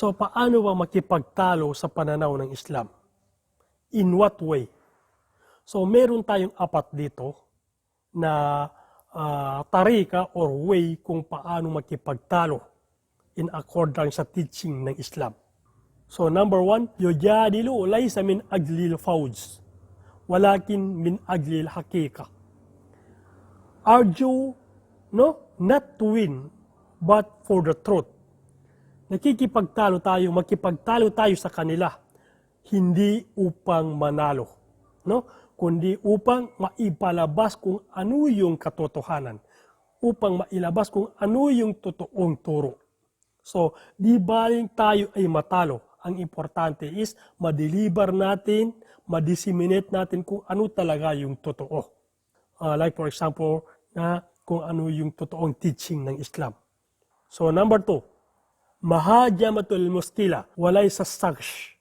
So, paano ba makipagtalo sa pananaw ng Islam? In what way? So, meron tayong apat dito na ah, tarika or way kung paano makipagtalo in accordance sa teaching ng Islam. So, number one, yujadilu laysa min ajlil fawj, walakin min ajlil hakika. Argue, no, not to win, but for the truth nakikipagtalo tayo, makipagtalo tayo sa kanila, hindi upang manalo, no? kundi upang maipalabas kung ano yung katotohanan, upang mailabas kung ano yung totoong turo. So, di baling tayo ay matalo. Ang importante is madeliver natin, madisseminate natin kung ano talaga yung totoo. Uh, like for example, na kung ano yung totoong teaching ng Islam. So, number two, mahajamatul muskila, walay sa saksh.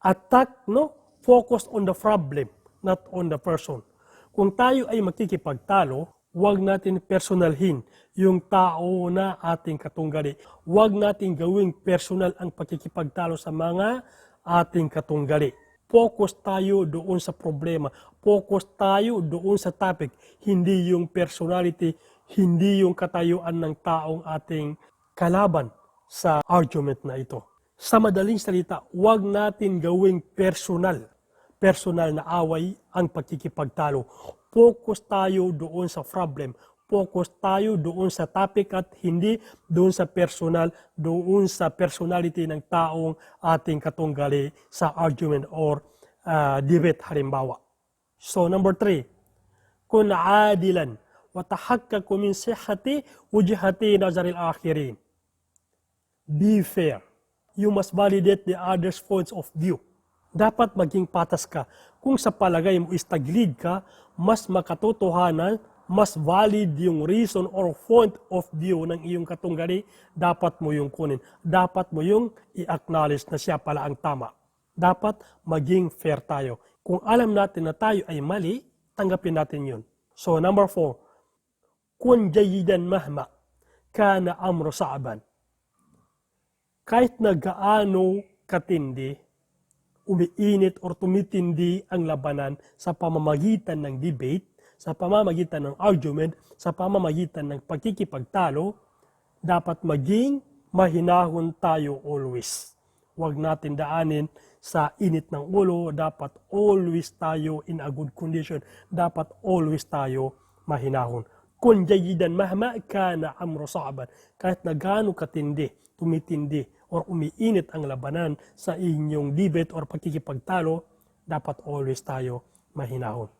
Attack, no? Focus on the problem, not on the person. Kung tayo ay makikipagtalo, huwag natin personalhin yung tao na ating katunggali. Huwag natin gawing personal ang pagkikipagtalo sa mga ating katunggali. Focus tayo doon sa problema. Focus tayo doon sa topic. Hindi yung personality, hindi yung katayuan ng taong ating kalaban sa argument na ito. Sa madaling salita, huwag natin gawing personal, personal na away ang pagkikipagtalo. Focus tayo doon sa problem. Focus tayo doon sa topic at hindi doon sa personal, doon sa personality ng taong ating katunggali sa argument or uh, debate halimbawa. So number three, kun adilan wa tahakkaku min sihhati wujhati nazaril akhirin be fair. You must validate the other's points of view. Dapat maging patas ka. Kung sa palagay mo is taglid ka, mas makatotohanan, mas valid yung reason or point of view ng iyong katunggali, dapat mo yung kunin. Dapat mo yung i-acknowledge na siya pala ang tama. Dapat maging fair tayo. Kung alam natin na tayo ay mali, tanggapin natin yun. So number four, kun jayidan mahma, kana amro sa'aban kahit na gaano katindi, umiinit or tumitindi ang labanan sa pamamagitan ng debate, sa pamamagitan ng argument, sa pamamagitan ng pagkikipagtalo, dapat maging mahinahon tayo always. Huwag natin daanin sa init ng ulo, dapat always tayo in a good condition, dapat always tayo mahinahon. Kung jayidan mahma kana amro sa'aban, kahit na gaano katindi, tumitindi, or umiinit ang labanan sa inyong debate or pagkikipagtalo, dapat always tayo mahinahon.